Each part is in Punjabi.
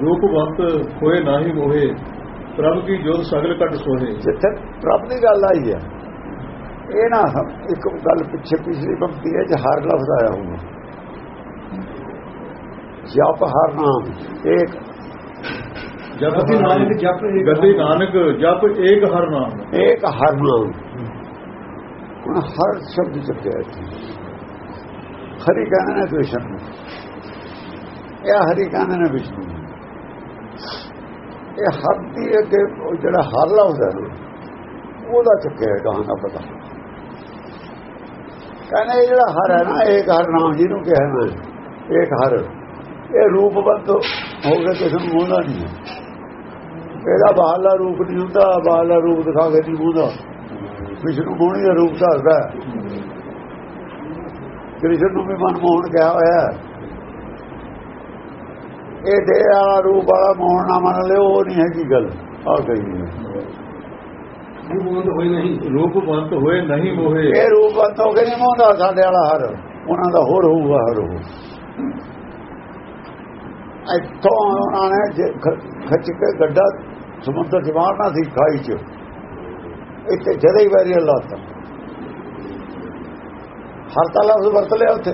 ਰੂਪਵੰਤ ਹੋਏ ਨਾਹੀ ਮੋਹੇ ਪ੍ਰਭ ਕੀ ਜੋਤ ਸਗਲ ਘਟ ਸੋਹੇ। ਜਿੱਥੇ ਪ੍ਰਭ ਦੀ ਗੱਲ ਆਈ ਹੈ ਇਹ ਨਾ ਇੱਕ ਗੱਲ ਪਿੱਛੇ ਪਿਛਲੀ ਪੰਕਤੀ ਹੈ ਚ ਹਰ ਲਫ਼ਜ਼ ਆਇਆ ਹੋਊਗਾ। ਜਪ ਹਰ ਨਾਮ ਇੱਕ ਜਪ ਗੱਦੀ ਨਾਨਕ ਜਪ ਏਕ ਗੱਦੀ ਨਾਨਕ ਜਪ ਏਕ ਹਰ ਨਾਮ। ਇੱਕ ਹਰ ਨਾਮ। ਹੁਣ ਹਰ ਸ਼ਬਦ ਚੱਕਿਆ ਇੱਥੇ। ਹਰੀ ਕਹਿੰਦੇ ਨੇ ਕ੍ਰਿਸ਼ਨ ਨੂੰ ਇਹ ਹਰੀ ਕਹਿੰਦੇ ਨੇ ਵਿਸ਼ਨੂੰ। ਇਹ ਹਰ ਦੀ ਅੱਗੇ ਜਿਹੜਾ ਹਰ ਲਫ਼ਜ਼ ਨਾ, ਉਹਦਾ ਚੱਕਿਆ ਗਾਂ ਦਾ ਪਤਾ? ਕਹਿੰਦੇ ਇਹ ਜਿਹੜਾ ਹਰ ਹੈ ਨਾ ਇੱਕ ਹਰ ਨਾਮ ਨੂੰ ਕਿਹਾ ਮੈਂ ਇੱਕ ਹਰ। ਇਹ ਰੂਪਵੰਤ ਹੋ ਗਿਆ ਕਿਸੇ ਨੂੰ ਮੋਹਦਾ ਨਹੀਂ ਹੈ। ਇਹਦਾ ਬਾਹਰਲਾ ਰੂਪ ਨਹੀਂ ਹੁੰਦਾ ਬਾਹਰਲਾ ਰੂਪ ਦਿਖਾ ਕੇ ਨਹੀਂ ਮੋਹਦਾ ਵਿਸ਼ਨੂੰ ਮੋਹਣੀ ਦਾ ਰੂਪ ਧਾਰਦਾ ਕ੍ਰਿਸ਼ਨ ਨੂੰ ਵੀ ਮਨਮੋਹਨ ਕਿਹਾ ਹੋਇਆ ਇਹ ਦੇ ਵਾਲਾ ਰੂਪ ਵਾਲਾ ਮੋਹਨ ਨਾ ਮੰਨ ਲਿਓ ਉਹ ਨਹੀਂ ਹੈਗੀ ਗੱਲ। ਆ ਗਈ ਹੈ ਰੂਪਵੰਤ ਹੋਏ ਨਹੀਂ। ਰੂਪਵੰਤ ਹੋਏ ਨਹੀਂ ਮੋਹੇ ਇਹ ਰੂਪ ਬੰਦ ਹੋ ਕੇ ਨਹੀਂ ਮੋਹਦਾ ਸਾਡੇ ਵਾਲਾ ਹਰ। ਉਹਨਾਂ ਦਾ ਹੋਰ ਹੋਊਗਾ ਹਰ ਉਹ। ਇੱਥੋਂ ਉਹਨਾਂ ਨੇ ਖਿੱਚ ਕੇ ਗੱਡਾ ਸਮੁੰਦਰ ਚ ਮਾਰਨਾ ਸੀ ਖਾਈ ਚ। ਇੱਥੇ ਜਦੇ ਹੀ ਵੈਰੀ ਲਾਤਾ। ਹਰ ਤਾਂ ਲਫ਼ਜ਼ ਵਰਤ ਲਿਆ ਉੱਥੇ।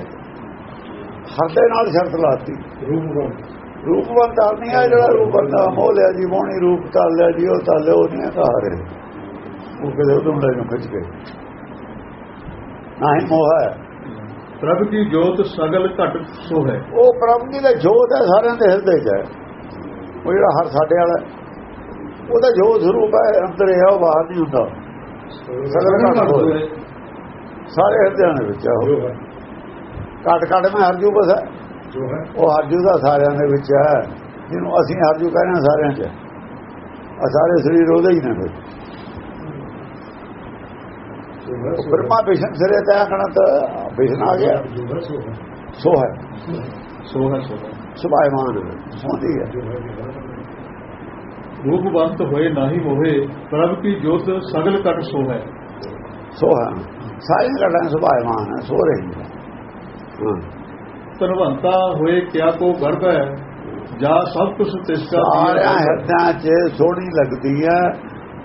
ਹਰ ਦੇ ਨਾਲ ਸ਼ਰਤ ਲਾਤੀ। ਰੂਪਵੰਤ ਰੂਪਵੰਤ ਨਹੀਂ ਆ ਜਿਹੜਾ ਰੂਪ ਬੰਦਾ ਮੋਹ ਲਿਆ ਜੀ ਮੋਹਣੀ ਰੂਪ ਤਾਂ ਲਿਆ ਜੀ ਉਹ ਤਾਂ ਲਿਆ ਉਹ ਨਹੀਂ ਤਾਂ ਹਰੇ ਉਹ ਕਦੇ ਉਦੋਂ ਲੈ ਨੂੰ ਖਿੱਚ ਕੇ ਨਾ ਹੀ ਮੋਹ ਹੈ। ਪ੍ਰਭ ਕੀ ਜੋਤ ਸਗਲ ਘਟ ਸੋਹੇ। ਉਹ ਪ੍ਰਭੂ ਦੀ ਦਾ ਜੋਤ ਹੈ ਸਾਰਿਆਂ ਦੇ ਹਿਰਦੇ 'ਚ ਹੈ। ਉਹ ਜਿਹੜਾ ਹਰ ਸਾਡੇ ਵਾਲਾ ਹੈ, ਉਹਦਾ ਜੋਤ ਸਰੂਪ ਹੈ ਅੰਦਰ ਹੈ ਉਹ ਬਾਹਰ ਨਹੀਂ ਹੁੰਦਾ। ਸਗਲ ਘਟ ਹੋਏ ਸਾਰੇ ਹਿਰਦਿਆਂ ਦੇ ਵਿੱਚ ਹੈ ਉਹ। ਜੋ ਹੈ। ਘਟ ਘਟ ਮੈਂ ਹਰਜੂ ਬਸ ਹੈ। ਜੋ ਹੈ। ਉਹ ਹਰਜੂ ਦਾ ਸਾਰਿਆਂ ਦੇ ਵਿੱਚ ਹੈ। ਜਿਹਨੂੰ ਅਸੀਂ ਹਰਜੂ ਕਹਿੰਦੇ ਹਾਂ ਸਾਰਿਆਂ 'ਚ। ਆ ਸਾਰੇ ਸਰੀਰ ਉਹਦੇ ਹੀ ਨੇ ਫਿਰ। ਹੈ ਬ੍ਰਹਮਾ ਵਿਸ਼ਨ ਸਿਰੇ ਤੇ ਆਖਣਾ ਤਾਂ ਵਿਸ਼ਨ ਆ ਗਿਆ। ਜੋ ਹੈ ਸੋ ਹੈ। ਸੋ ਹੈ। ਸੁਭਾਇਮਾਨ ਸੋਹਦੀ ਹੈ। ਹੈ ਹੈ। ਰੂਪਵੰਤ ਹੋਏ ਨਾਹੀ ਮੋਹੇ ਪ੍ਰਭ ਕੀ ਜੋਤ ਸਗਲ ਘਟ ਸੋਹੈ ਸੋ ਹੈ। ਸਾਰੀਆਂ ਗੱਲਾਂ ਸੁਭਾਇਮਾਨ ਹੈ ਸੋ ਰਹੀ ਹੈ। ਹਾਂ। ਧਨਵੰਤਾ ਹੋਏ ਕਿਆ ਕੋ ਗਰਭ ਹੈ? ਜਾ ਸਭ ਕੁਛ ਤਿਸਕਾ ਸਾਰਿਆਂ ਹਿਰਦਿਆਂ 'ਚ ਸੋਹਣੀ ਲੱਗਦੀ ਹੈ।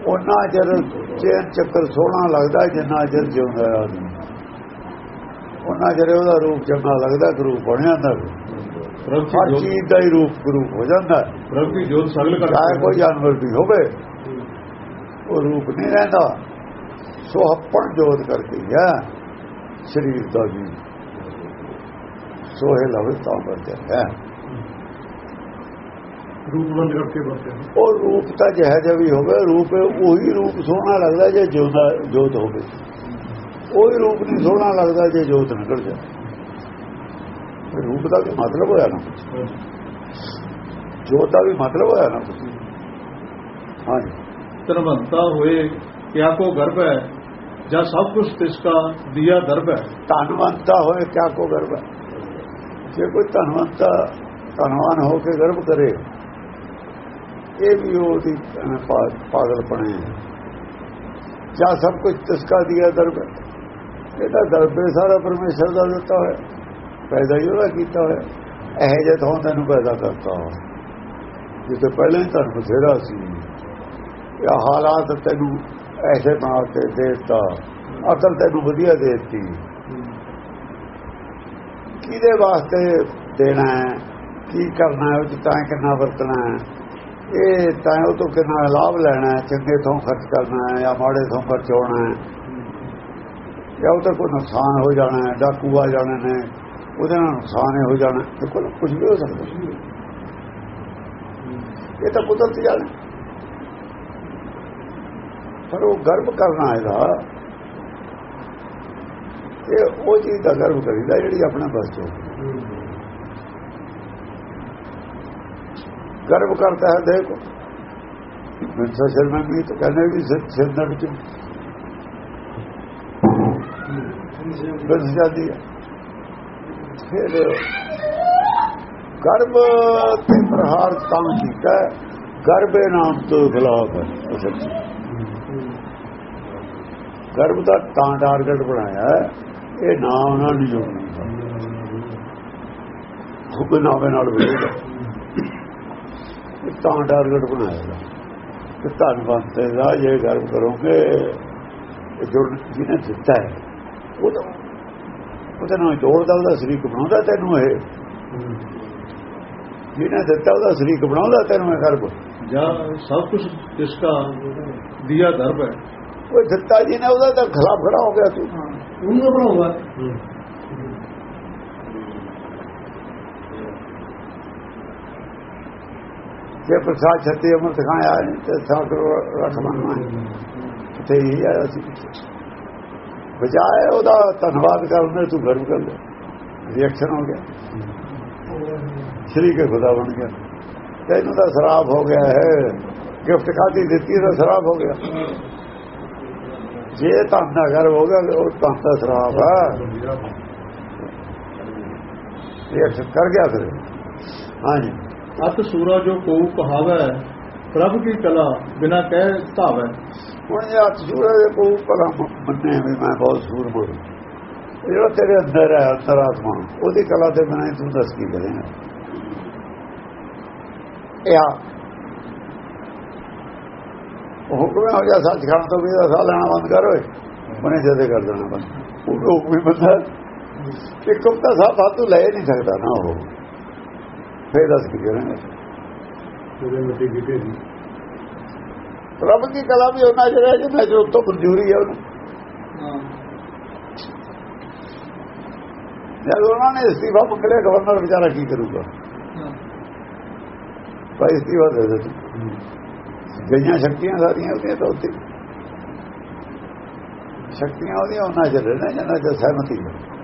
ਉਹਨਾਂ ਚਿਰ ਚੇਨ ਚੱਕਰ ਸੋਹਣਾ ਲੱਗਦਾ ਜਿੰਨਾ ਚਿਰ ਜਿਉਂਦਾ ਹੈ। ਆਦਮੀ ਉਹਨਾਂ ਚਿਰ ਉਹਦਾ ਰੂਪ ਚੰਗਾ ਲੱਗਦਾ ਰੂਪ ਬਣ ਜਾਂਦਾ। ਪ੍ਰਭ ਕੀ ਹਰ ਚੀਜ਼ ਦਾ ਹੀ ਰੂਪ ਰੂਪ ਹੋ ਜਾਂਦਾ। ਪ੍ਰਭ ਕੀ ਜੋਤ ਸਗਲ ਚਾਹੇ ਕੋਈ ਜਾਨਵਰ ਵੀ ਹੋਵੇ ਉਹ ਰੂਪ ਨਹੀਂ ਰਹਿੰਦਾ। ਸੋਹਪਣ ਜੋਤ ਕਰਕੇ ਹੀ ਸਰੀਰ ਦਾ ਵੀ ਸੋਹੇ ਲਵੇ ਤਾਂ ਵਰਤਿਆ ਹੈ। ਰੂਪਵੰਤ ਕਰਕੇ ਉਹ ਰੂਪ ਤਾਂ ਜਿਹੜਾ ਜਿਹਾ ਵੀ ਹੋਵੇ ਰੂਪ ਉਹੀ ਰੂਪ ਸੋਹਣਾ ਲੱਗਦਾ ਜੇ ਜੋਦਾ ਜੋਤ ਹੋਵੇ। ਉਹੀ ਰੂਪ ਨਹੀਂ ਸੋਹਣਾ ਲੱਗਦਾ ਜੇ ਜੋਤ ਨਿਕਲ ਫਿਰ ਰੂਪ ਦਾ ਵੀ ਮਤਲਬ ਹੋਇਆ ਨਾ। ਜੋਤ ਦਾ ਵੀ ਮਤਲਬ ਹੋਇਆ ਨਾ। ਹਾਂਜੀ। ਧਨਵੰਤਾ ਹੋਏ ਕਿਆ ਕੋ ਗਰਭ ਹੈ ਜਾ ਸਭ ਕੁਛ ਤਿਸਕਾ ਦਿਆ ਦਰਬ ਹੈ। ਧਨਵੰਤਾ ਹੋਏ ਕਿਆ ਕੋ ਗਰਭ ਹੈ? ਜੇ ਕੋਈ ਧਨਵੰਤਾ ਧਨਵਾਨ ਹੋ ਕੇ ਗਰਭ ਕਰੇ, ਇਹ ਵੀ ਉਹਦੀ ਪਾ- ਪਾਗਲਪਣੇ ਹੈ। ਜਾਂ ਸਭ ਕੁਝ ਤਿਸਕਾ ਦਿਆ ਦਰਬ ਹੈ। ਇਹਦਾ ਦਰਬੇ ਸਾਰਾ ਪਰਮੇਸ਼ਰ ਦਾ ਦਿੱਤਾ ਹੋਇਆ। ਪੈਦਾ ਹੀ ਉਹਦਾ ਕੀਤਾ ਹੋਇਆ। ਇਹ ਜੇ ਤੋਂ ਤੈਨੂੰ ਪੈਦਾ ਕਰਤਾ ਜਿੱਤੇ ਪਹਿਲਾਂ ਹੀ ਧਨ ਬਥੇਰਾ ਸੀ। ਇਹ ਹਾਲਾਤ ਤੈਨੂੰ ਐਸੇ ਬਣਾ 'ਤੇ ਦੇ ਦਿੱਤਾ। ਅਕਲ ਤੈਨੂੰ ਵਧੀਆ ਦੇ ਦਿੱਤੀ। ਕਿਹਦੇ ਵਾਸਤੇ ਦੇਣਾ ਹੈ? ਕੀ ਕਰਨਾ ਹੈ? ਉਹ ਤਾਂ ਕਿੰਨਾ ਵਰਤਣਾ ਹੈ? ਇਹ ਤਾਂ ਉਹ ਤੋਂ ਕਿੰਨਾ ਲਾਭ ਲੈਣਾ ਹੈ? ਚੰਗੇ ਤੋਂ ਖਰਚ ਕਰਨਾ ਹੈ ਜਾਂ ਮਾੜੇ ਤੋਂ ਖਰਚ ਹੋਣਾ ਹੈ? ਜਾਂ ਉਹ ਤਾਂ ਕੋਈ ਨੁਕਸਾਨ ਹੋ ਜਾਣਾ ਹੈ? ਡਾਕੂ ਆ ਜਾਣੇ ਨੇ। ਉਹਦੇ ਨਾਲ ਨੁਕਸਾਨ ਹੀ ਹੋ ਜਾਣਾ ਤੇ ਕੋਈ ਕੁਝ ਵੀ ਹੋ ਸਕਦਾ ਇਹ ਤਾਂ ਕੁਦਰਤ ਜਾਣੇ ਪਰ ਉਹ ਗਰਭ ਕਰਨਾ ਇਹਦਾ ਇਹ ਉਹ ਚੀਜ਼ ਦਾ ਗਰਭ ਕਰੀਦਾ ਜਿਹੜੀ ਆਪਣੇ ਬਸ ਚ। ਹੋਵੇ। ਗਰਭ ਕਰਤਾ ਹੈ ਦੇਖੋ। ਮਿੰਸਾ ਸ਼ਰਮਾ ਵੀ ਤਾਂ ਕਹਿੰਦੇ ਵੀ ਸਿਰ ਵਿੱਚ ਬਸ ਜਾਂਦੀ ਹੈ। ਫਿਰ ਗਰਭ ਤੇ ਪ੍ਰਹਾਰ ਤਾਂ ਕੀਤਾ ਹੈ, ਗਰਭੇ ਨਾਮ ਤੋਂ ਖਿਲਾਫ ਹੈ ਗਰਭ ਦਾ ਤਾਂ ਟਾਰਗੇਟ ਬਣਾਇਆ ਇਹ ਨਾਮ ਨਾਲ ਨਹੀਂ ਜੁੜਦਾ ਹੁਕਮਨਾਮੇ ਨਾਲ ਮਿਲਦਾ ਤਾਂ ਟਾਰਗੇਟ ਬਣਾਇਆ ਕਿ ਧੰਨਵਾਦ ਤੇ ਦਾ ਇਹ ਗੱਲ ਕਰੋਗੇ ਜੁੜ ਜਿਹਨੇ ਦਿੱਤਾ ਹੈ ਉਹਦਾ ਉਹਦਾ ਨਾਲ ਜੋੜਦਾ ਉਹਦਾ ਸ਼ਰੀਕ ਬਣਾਉਂਦਾ ਤੈਨੂੰ ਇਹ ਜਿਹਨੇ ਦਿੱਤਾ ਉਹਦਾ ਸ਼ਰੀਕ ਬਣਾਉਂਦਾ ਤੈਨੂੰ ਇਹ ਕਰਬ ਜਾਂ ਸਭ ਕੁਝ ਇਸ ਦਾ ਦਿਆ ਦਰਬ ਹੈ ਉਹ ਦਿੱਤਾ ਜਿਹਨੇ ਉਹਦਾ ਤਾਂ ਖਰਾਬ ਖੜਾ ਹੋ ਗਿਆ ਤੂੰ ਉਹਨੂੰ ਬਣਾਉਂਦਾ ਜੇ ਪ੍ਰਸਾਦ ਛੱਤੀ ਅਮਰ ਖਾਇਆ ਤੇ ਸਾਕਰੋ ਰਖਮਨ ਤੇ ਹੀ ਆਇਆ ਸੀ ਬਜਾਏ ਉਹਦਾ ਧੰਨਵਾਦ ਕਰਨ ਦੇ, ਤੂੰ ਗਰਮ ਕਰ ਲਿਆ ਰਿਐਕਸ਼ਨ ਹੋ ਗਿਆ। ਸ਼੍ਰੀ ਕੇ ਖੁਦਾ ਬਣ ਗਿਆ। ਤੈਨੂੰ ਤਾਂ ਸ਼ਰਾਬ ਹੋ ਗਿਆ ਹੈ ਗਿਫਟ ਕਾਦੀ ਦਿੱਤੀ ਤਾਂ ਸ਼ਰਾਬ ਹੋ ਗਿਆ। ਜੇ ਤਾਂ ਦਾ ਗਰਭ ਹੋ ਗਿਆ ਉਹ ਤਾਂ ਦਾ ਸ਼ਰਾਬ ਹੈ ਰਿਐਕਸ਼ਨ ਕਰ ਗਿਆ ਫਿਰ। ਹਾਂਜੀ। ਅਤ ਸੂਰਾ ਜੋ ਕੋ ਕਹਾਵੈ ਪ੍ਰਭ ਕੀ ਕਲਾ ਬਿਨਾ ਕਹਿ ਧਾਵੈ। ਹੁਣ ਜੇ ਹੱਥ ਸੂਰੇ ਦੇ ਕੋਈ ਭਲਾ ਮੰਨੇ ਵੀ ਮੈਂ ਬਹੁਤ ਸੂਰਮਾ ਜਿਹੜਾ ਤੇਰੇ ਅੰਦਰ ਹੈ ਅੰਤਰਾਤਮਾ ਉਹਦੀ ਕਲਾ ਤੇ ਬਿਨਾਂ ਤੂੰ ਦੱਸ ਕੀ ਕਰੇਗਾ? ਇਹ ਆ। ਹੁਕਮ ਹੋ ਜਾ ਸੱਚ ਖਾਣ ਤੋਂ ਵੀ ਇਹਦਾ ਸਾਹ ਲੈਣਾ ਬੰਦ ਕਰ ਓਏ। ਬਣੇ ਜਦੇ ਕਰ ਦੇਣਾ ਬੰਦ। ਉਹ ਹੁਕਮ ਵੀ ਬੰਦਾ ਕਿ ਕੁੱਤਾ ਸਾਹ ਫਾਤੂ ਲੈ ਨਹੀਂ ਸਕਦਾ ਨਾ ਉਹ। ਫੇਰ ਦੱਸ ਕੀ ਕਰੇਗਾ? ਰੱਬ ਦੀ ਕਲਾ ਵੀ ਉਹਨਾਂ ਜਿਹੜਾ ਜਿੰਨਾ ਜੋ ਤੋਂ ਮਨਜ਼ੂਰੀ ਹੈ ਉਹਨੂੰ। ਜਦ ਉਹਨਾਂ ਨੇ ਅਸਤੀਫਾ ਮੰਗ ਲਿਆ ਗਵਰਨਰ ਵਿਚਾਰਾ ਕੀ ਕਰੂਗਾ? ਭਾਈ ਅਸਤੀਫਾ ਦੇ ਦੇ ਤੂੰ। ਗਈਆਂ ਸ਼ਕਤੀਆਂ ਸਾਰੀਆਂ ਉਹਦੀਆਂ ਤਾਂ ਉੱਤੇ ਸ਼ਕਤੀਆਂ ਉਹਦੀਆਂ ਉਹਨਾਂ ਚ ਰਹਿਣਾ ਜਿੰਨਾ ਚ ਸਹਿਮਤੀ ਹੈ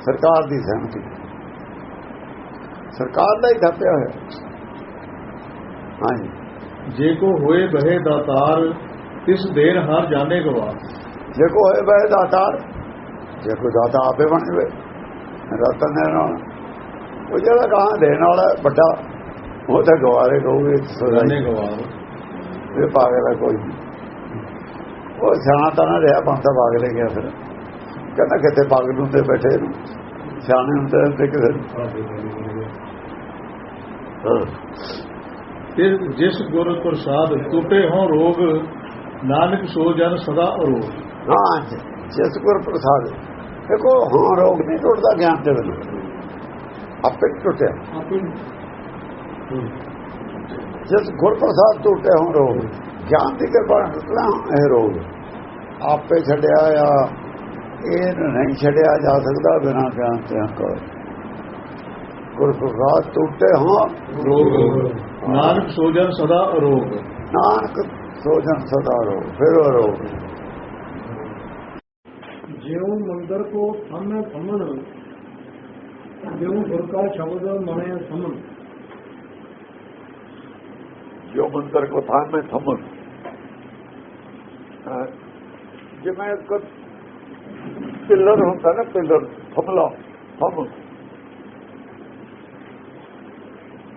ਸਰਕਾਰ ਦੀ ਸਹਿਮਤੀ। ਸਰਕਾਰ ਦਾ ਹੀ ਥਾਪਿਆ ਹੋਇਆ। ਹਾਂਜੀ। ਜੇ ਕੋ ਹੋਏ ਬਹਿ ਦਾਤਾਰ ਤਿਸ ਦੇਰ ਹਰ ਜਾਣੇ ਗਵਾ ਜੇ ਕੋ ਹੋਏ ਬੈ ਦਾਤਾਰ ਜੇ ਕੋਈ ਦਾਤਾ ਆਪੇ ਬਣ ਜਵੇ ਰਤਨ ਦੇਣ ਵਾਲਾ ਉਹ ਜਿਹੜਾ ਕਹਾਂ ਦੇਣ ਵਾਲਾ ਵੱਡਾ ਉਹ ਤਾਂ ਗਵਾਰੇ ਕਹੂਗੇ ਸੋਦਾਈ ਗਵਾ ਇਹ ਪਾਗਲ ਹੈ ਕੋਈ। ਉਹ ਸਿਆਣਾ ਤਾਂ ਨਾ ਰਿਹਾ ਬੰਦਾ ਪਾਗਲ ਹੀ ਗਿਆ ਫਿਰ। ਕਹਿੰਦਾ ਕਿਤੇ ਪਾਗਲ ਹੁੰਦੇ ਬੈਠੇ ਨੂੰ? ਸਿਆਣੇ ਹੁੰਦੇ ਤੇ ਕਿਸੇ ਤੇ ਜਿਸ ਗੁਰ ਪ੍ਰਸਾਦ ਟੁੱਟੇ ਹੋ ਰੋਗ ਨਾਨਕ ਸੋ ਜਨ ਸਦਾ ਅਰੋਗ। ਹਾਂ ਜਿਸ ਗੁਰ ਪ੍ਰਸਾਦ ਦੇਖੋ ਹਾਂ ਰੋਗ ਨਹੀਂ ਟੁੱਟਦਾ ਗਿਆਨ ਦੇ ਬਿਨਾਂ। ਆਪੇ ਟੁੱਟਿਆ। ਜਿਸ ਗੁਰ ਪ੍ਰਸਾਦ ਟੁੱਟੇ ਹੋਂ ਰੋਗ ਗਿਆਨ ਦੀ ਕਿਰਪਾ ਟੁੱਟਣਾ ਇਹ ਰੋਗ ਆਪੇ ਛੱਡਿਆ ਆ ਇਹ ਨਹੀਂ ਛੱਡਿਆ ਜਾ ਸਕਦਾ ਬਿਨਾਂ ਗਿਆਨ ਤੇ ਹੰਕਾਰ ਗੁਰ ਪ੍ਰਸਾਦ ਟੁੱਟੇ ਹੋਂ ਰੋਗ ਨਾਨਕ ਸੋ ਜਨ ਸਦਾ ਅਰੋਗ। ਨਾਨਕ ਸੋਜਨ ਸਦਾ ਰੋ ਫਿਰ ਰੋਗ ਜਿਉ ਮੰਦਰ ਕੋ ਥੰਮੇ ਥੰਮਣ ਜਿਉ ਗੁਰ ਕਾ ਸ਼ਬਦ ਮਣੇ ਸਮਨ ਜੋ ਮੰਤਰ ਕੋ ਥਾਂ ਮੈਂ ਥਮਨ ਜਿਵੇਂ ਇੱਕ ਪਿੱਲਰ ਹੁੰਦਾ ਨਾ ਪਿੱਲਰ ਥਮਲਾ ਥਮ।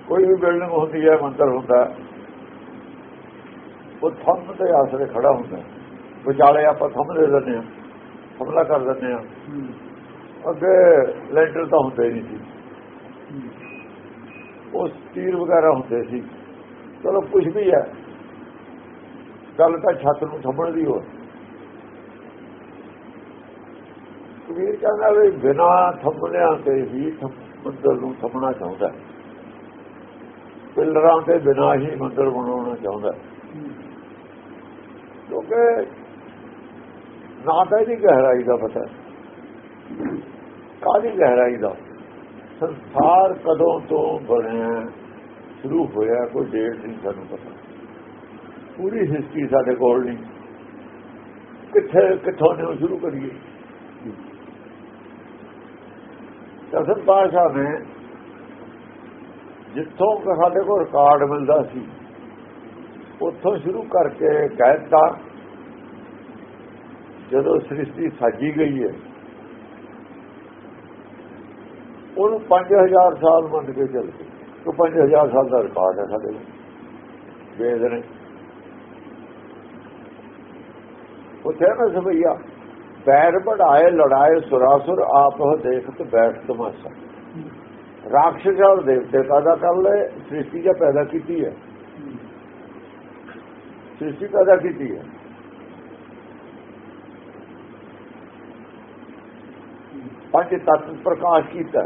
ਕੋਈ ਵੀ ਬਿਲਡਿੰਗ ਹੁੰਦੀ ਹੈ ਮੰਤਰ ਹੁੰਦਾ। ਉਹ ਥੰਮ ਤੇ ਆਸਰੇ ਖੜਾ ਹੁੰਦਾ। ਵਿਚਾਲੇ ਆਪਾਂ ਥੰਮ ਦੇ ਦਿੰਦੇ ਹਾਂ ਹਮਲਾ ਕਰ ਦਿੰਦੇ ਹਾਂ। ਅੱਗੇ ਲੈਂਟਰ ਤਾਂ ਹੁੰਦੇ ਨਹੀਂ ਸੀ। ਉਹ ਤੀਰ ਵਗੈਰਾ ਹੁੰਦੇ ਸੀ। ਚਲੋ ਕੁਝ ਵੀ ਹੈ। ਗੱਲ ਤਾਂ ਛੱਤ ਨੂੰ ਥੰਮਣ ਦੀ ਹੋ ਕਬੀਰ ਕਹਿੰਦਾ ਵੀ ਬਿਨਾ ਥੰਮਣਿਆਂ ਤੇ ਹੀ ਮੰਦਰ ਨੂੰ ਥੰਮਣਾ ਚਾਹੁੰਦਾ ਪਿਲਰਾਂ ਤੇ ਬਿਨਾ ਹੀ ਮੰਦਰ ਬਣਾਉਣਾ ਚਾਹੁੰਦਾ ਕਿਉਂਕਿ ਨਾ ਤਾਂ ਇਹਦੀ ਗਹਿਰਾਈ ਦਾ ਪਤਾ ਹੈ। ਕਾਹਦੀ ਗਹਿਰਾਈ ਦਾ? ਸੰਸਾਰ ਕਦੋਂ ਤੋਂ ਬਣਿਆ ਸ਼ੁਰੂ ਹੋਇਆ, ਕੋਈ ਡੇਟ ਨਹੀਂ ਸਾਨੂੰ ਪਤਾ। ਪੂਰੀ ਹਿਸਟਰੀ ਸਾਡੇ ਕੋਲ ਨਹੀਂ। ਕਿੱਥੇ, ਕਿੱਥੋਂ ਨੇ ਸ਼ੁਰੂ ਕਰੀਏ? ਦਸਮ ਪਾਸ਼ਾ ਨੇ ਜਿੱਥੋਂ ਸਾਡੇ ਕੋਲ ਰਿਕਾਰਡ ਮਿਲਦਾ ਸੀ, ਉੱਥੋਂ ਸ਼ੁਰੂ ਕਰਕੇ ਕਹਿਤਾ ਜਦੋਂ ਸ੍ਰਿਸ਼ਟੀ ਸਾਜੀ ਗਈ ਹੈ, ਉਹਨੂੰ 5000 ਸਾਲ ਮੰਨ ਕੇ ਚੱਲਦੇ ਉਹ 5000 ਸਾਲ ਦਾ ਰਿਕਾਰਡ ਹੈ ਸਾਡੇ ਕੋਲ। ਵੇਦ ਨੇ। ਉੱਥੇ ਨਾ ਸਭਈਆ ਬੈਰ ਬੜਾਏ ਲੜਾਏ, ਸੁਰਾਸੁਰ ਆਪ ਦੇਖਤ ਬੈਠ ਤਮਾਸ਼ਾ। ਰਾਖਸ਼ ਔਰ ਦੇਵਤੇ ਪੈਦਾ ਕਰ ਲਏ, ਸ੍ਰਿਸ਼ਟੀ ਜਾਂ ਪੈਦਾ ਕੀਤੀ ਹੈ। ਸ੍ਰਿਸ਼ਟੀ ਪੈਦਾ ਕੀਤੀ ਹੈ। ਪੰਜ ਤੱਤ ਪ੍ਰਕਾਸ਼ ਕੀਤਾ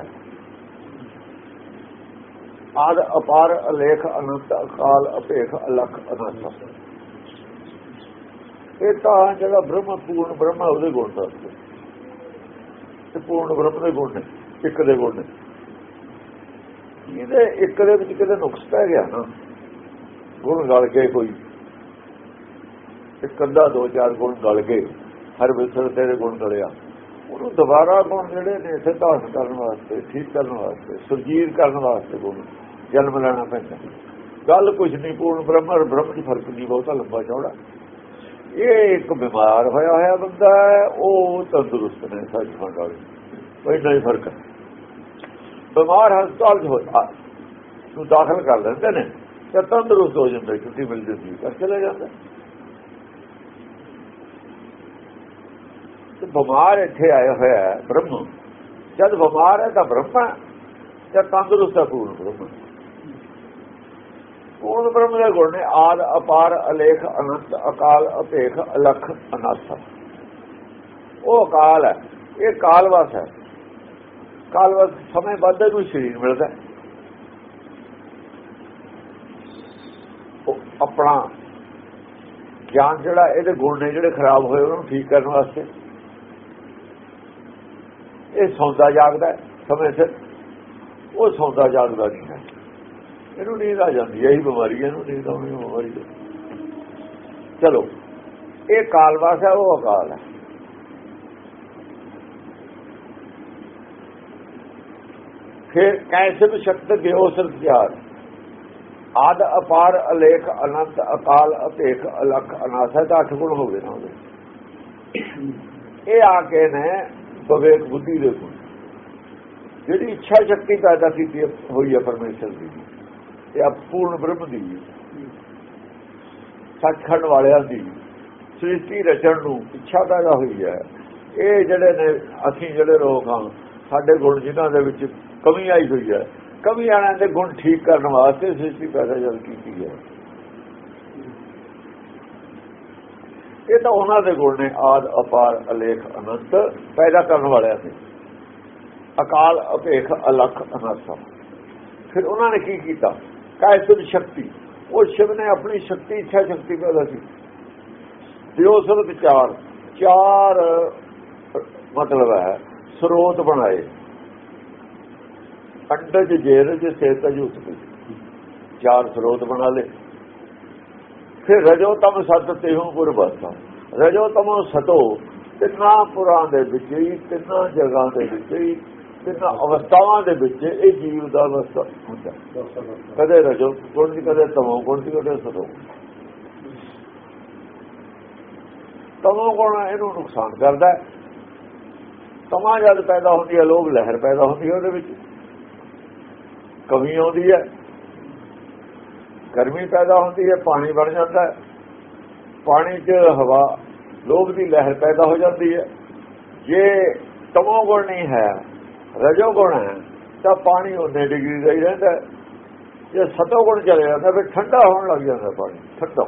ਆਦ ਅਪਾਰ ਅਲੇਖ ਅਨੰਤ ਅਕਾਲ ਅਪੇਖ ਅਲਖ ਅਨੰਤ। ਇਹ ਤਾਂ ਜਿਹੜਾ ਬ੍ਰਹਮ ਪੂਰਨ ਬ੍ਰਹਮ ਉਹਦੇ ਗੁਣ ਦੱਸਦੇ ਤੇ ਪੂਰਨ ਬ੍ਰਹਮ ਦੇ ਗੁਣ ਨੇ, ਇੱਕ ਦੇ ਗੁਣ ਨੇ। ਇਹਦੇ ਇੱਕ ਦੇ ਵਿੱਚ ਕਿਤੇ ਨੁਕਸ ਪੈ ਗਿਆ ਨਾ, ਗੁਣ ਗਲ ਕੇ ਕੋਈ। ਇੱਕ ਅੱਧਾ, ਦੋ, ਚਾਰ ਗੁਣ ਗਲ ਗਏ, ਹਰ ਵਿਸਰ ਤੇਰੇ ਗੁਣ ਗਲਿਆ। ਉਹਨੂੰ ਦੁਬਾਰਾ ਗੁਣ ਜਿਹੜੇ ਨੇ ਸਿਧਾਂਤ ਕਰਨ ਵਾਸਤੇ, ਠੀਕ ਕਰਨ ਵਾਸਤੇ, ਸੁਰਜੀਤ ਕਰਨ ਵਾਸਤੇ ਗੁਣ। ਜਨਮ ਲੈਣਾ ਪੈਂਦਾ। ਗੱਲ ਕੁਝ ਨਹੀਂ ਪੂਰਨ ਬ੍ਰਹਮ ਬ੍ਰਹਮ ਦੀ ਫ਼ਰਕ ਨਹੀਂ ਬਹੁਤਾ ਲੰਬਾ ਚੌੜਾ। ਇਹ ਇੱਕ ਬਿਮਾਰ ਹੋਇਆ ਹੋਇਆ ਬੰਦਾ ਉਹ ਤੰਦਰੁਸਤ ਨੇ ਸੱਚਖੰਡ ਵਾਲੇ ਕੋਈ ਨਹੀਂ ਫ਼ਰਕ। ਬਿਮਾਰ ਹਸਪਤਾਲ 'ਚ ਹੋਇਆ। ਨੂੰ ਦਾਖਲ ਕਰ ਲੈਂਦੇ ਨੇ ਤੇ ਤੰਦਰੁਸਤ ਹੋ ਜਾਂਦਾ ਛੁੱਟੀ ਮਿਲ ਜਾਂਦੀ ਹੈ, ਕਰ ਚਲੇ ਜਾਂਦਾ। ਤੇ ਬਿਮਾਰ ਇੱਥੇ ਆਇਆ ਹੋਇਆ ਬ੍ਰਹਮ। ਜਦ ਬਿਮਾਰ ਹੈ ਤਾਂ ਬ੍ਰਹਮ ਹੈ ਜਦ ਤੰਦਰੁਸਤ ਹੈ ਪੂਰਨ ਬ੍ਰਹਮ ਪੂਰਨ ਬ੍ਰਹਮ ਦੇ ਗੁਣ ਨੇ, ਆਦ, ਅਪਾਰ, ਅਲੇਖ, ਅਨੰਤ, ਅਕਾਲ, ਅਪੇਖ, ਅਲਖ ਅਨੰਤ ਉਹ ਅਕਾਲ ਹੈ, ਇਹ ਕਾਲਵਸ ਹੈ। ਕਾਲਵਸ ਸਮੇਂ ਬਾਅਦ ਨੂੰ ਸਰੀਰ ਮਿਲਦਾ ਉਹ ਆਪਣਾ ਗਿਆਨ ਜਿਹੜਾ, ਇਹਦੇ ਗੁਣ ਨੇ ਜਿਹੜੇ ਖਰਾਬ ਹੋਏ, ਉਹਨਾਂ ਨੂੰ ਠੀਕ ਕਰਨ ਵਾਸਤੇ। ਇਹ ਸੌਂਦਾ ਜਾਗਦਾ ਸਮੇਂ ਸਿਰ। ਉਹ ਸੌਂਦਾ ਜਾਗਦਾ ਨਹੀਂ। ਇਹਨੂੰ ਨੀਂਦ ਆ ਜਾਂਦੀ ਹੈ ਇਹੀ ਬਿਮਾਰੀ ਹੈ ਇਹਨੂੰ ਨੀਂਦ ਆਉਣੀ ਬਿਮਾਰੀ ਹੈ ਚਲੋ, ਇਹ ਕਾਲਵਾਸ ਹੈ ਉਹ ਅਕਾਲ ਹੈ ਫਿਰ ਕੈਸੇ ਵੀ ਸ਼ਕਤ ਗਿਓ ਸਰਤਿਆਰ ਆਦ ਅਪਾਰ ਅਲੇਖ ਅਨੰਤ ਅਕਾਲ ਅਪੇਖ ਅਲਖ ਅਨਾਸਾ ਦਾ ਅੱਠ ਗੁਣ ਹੋ ਗਏ ਨਾ ਉਹਦੇ। ਇਹ ਆ ਕੇ ਨੇ ਵਿਵੇਕ ਬੁੱਧੀ ਦੇ ਗੁਣ ਜਿਹੜੀ ਇੱਛਾ ਸ਼ਕਤੀ ਪੈਦਾ ਕੀਤੀ ਹੋਈ ਹੈ ਪਰਮੇਸ਼ਰ ਦੀ। ਇਹ ਅਪੂਰਨ ਬ੍ਰਹਮ ਦੀ ਸੱਚਖੰਡ ਵਾਲਿਆਂ ਦੀ, ਸ੍ਰਿਸ਼ਟੀ ਰਚਣ ਨੂੰ ਇੱਛਾ ਪੈਦਾ ਹੋਈ ਹੈ। ਇਹ ਜਿਹੜੇ ਨੇ, ਅਸੀਂ ਜਿਹੜੇ ਲੋਕ ਹਾਂ, ਸਾਡੇ ਗੁਣ ਜਿਨ੍ਹਾਂ ਦੇ ਵਿੱਚ ਕਮੀ ਆਈ ਹੋਈ ਹੈ, ਕਮੀ ਆਣਾ ਦੇ ਗੁਣ ਠੀਕ ਕਰਨ ਵਾਸਤੇ ਸ੍ਰਿਸ਼ਟੀ ਪੈਦਾ ਜਦ ਕੀਤੀ ਹੈ। ਇਹ ਤਾਂ ਉਹਨਾਂ ਦੇ ਗੁਣ ਨੇ, ਆਦ, ਅਪਾਰ, ਅਲੇਖ, ਅਨੰਤ ਪੈਦਾ ਕਰਨ ਵਾਲਿਆਂ ਨੇ ਅਕਾਲ, ਅਪੇਖ, ਅਲਖ ਅਨੰਤ ਫਿਰ ਉਹਨਾਂ ਨੇ ਕੀ ਕੀਤਾ? ਕਾਇਸਨ ਸ਼ਕਤੀ। ਉਹ ਸ਼ਿਵ ਨੇ ਆਪਣੀ ਸ਼ਕਤੀ, ਇੱਛਾ ਸ਼ਕਤੀ ਪੈਦਾ ਕੀਤੀ। ਦਿਓ ਸਰਤ ਚਾਰ ਚਾਰ ਮਤਲਬ ਹੈ, ਸਰੋਤ ਬਣਾਏ। ਅੰਡਜ ਜੇਰਜ ਸੇਤਜ ਉਤਪੀ ਚਾਰ ਸਰੋਤ ਬਣਾ ਲੇ ਫਿਰ ਰਜੋ ਤਮ ਸਤ ਤੇਹੂ ਗੁਰਬਤਾ ਰਜੋ ਤਮੋ ਸਤੋ। ਤਿੰਨਾਂ ਪੁਰਾਂ ਦੇ ਵਿੱਚ ਹੀ, ਤਿੰਨਾਂ ਜਗ੍ਹਾ ਦੇ ਵਿੱਚ ਹੀ ਤਿੰਨਾਂ ਅਵਸਥਾਵਾਂ ਦੇ ਵਿੱਚ ਇਹ ਜੀਵ ਦਾ ਅਵਸਥਾ ਹੁੰਦਾ। ਕਦੇ ਰਜੋ ਗੁਣ ਦੀ ਕਦੇ ਤਮੋ ਗੁਣ ਦੀ ਕਦੇ ਸਤੋ ਤਮੋ ਗੁਣ ਇਹਨੂੰ ਨੁਕਸਾਨ ਕਰਦਾ ਹੈ। ਤਮਾ ਜਦ ਪੈਦਾ ਹੁੰਦੀ ਹੈ, ਲੋਭ ਲਹਿਰ ਪੈਦਾ ਹੁੰਦੀ ਹੈ ਉਹਦੇ ਵਿੱਚ। ਕਮੀ ਆਉਂਦੀ ਹੈ। ਗਰਮੀ ਪੈਦਾ ਹੁੰਦੀ ਹੈ, ਪਾਣੀ ਬਣ ਜਾਂਦਾ ਹੈ। ਪਾਣੀ 'ਚ ਹਵਾ, ਲੋਭ ਦੀ ਲਹਿਰ ਪੈਦਾ ਹੋ ਜਾਂਦੀ ਹੈ। ਜੇ ਤਮੋ ਗੁਣ ਨਹੀਂ ਹੈ ਰਜੋ ਗੁਣ ਹੈ? ਤਾਂ ਪਾਣੀ ਉਹਨੇ ਡਿਗਰੀ ਦਾ ਹੀ। ਰਹਿੰਦਾ ਜੇ ਸਤੋ ਗੁਣ ਚਲੇ ਜਾਂਦਾ, ਫਿਰ ਠੰਡਾ ਹੋਣ ਲੱਗ ਜਾਂਦਾ ਪਾਣੀ, ਠੰਡਾ।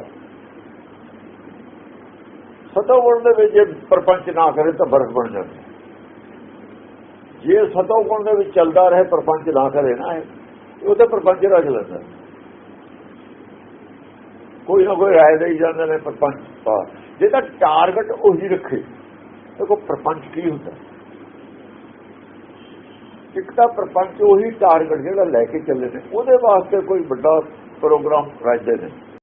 ਸਤੋ ਗੁਣ ਦੇ ਵਿੱਚ ਜੇ ਪਰਪੰਚ ਨਾ ਕਰੇ ਤਾਂ ਬਰਫ਼ ਬਣ ਜਾਂਦਾ। ਜੇ ਸਤੋ ਗੁਣ ਦੇ ਵਿੱਚ ਚੱਲਦਾ ਰਹੇ, ਪਰਪੰਚ ਨਾ ਕਰੇ ਨਾ, ਇਹ ਉਹਦੇ ਪਰਪੰਚ ਰਚ ਲੈਂਦਾ। ਕੋਈ ਨਾ ਕੋਈ ਰਾਏ ਦੇ ਜਾਂਦੇ ਨੇ ਪਰਪੰਚ ਪਾ। ਜੇ ਤਾਂ ਟਾਰਗੇਟ ਉਹੀ ਰੱਖੇ, ਦੇਖੋ ਪਰਪੰਚ ਕੀ ਹੁੰਦਾ? ਇੱਕ ਤਾਂ ਪ੍ਰਪੰਚ ਉਹੀ ਟਾਰਗੇਟ ਜਿਹੜਾ ਲੈ ਕੇ ਚੱਲੇ ਨੇ, ਉਹਦੇ ਵਾਸਤੇ ਕੋਈ ਵੱਡਾ ਪ੍ਰੋਗਰਾਮ ਰਚਦੇ ਨੇ।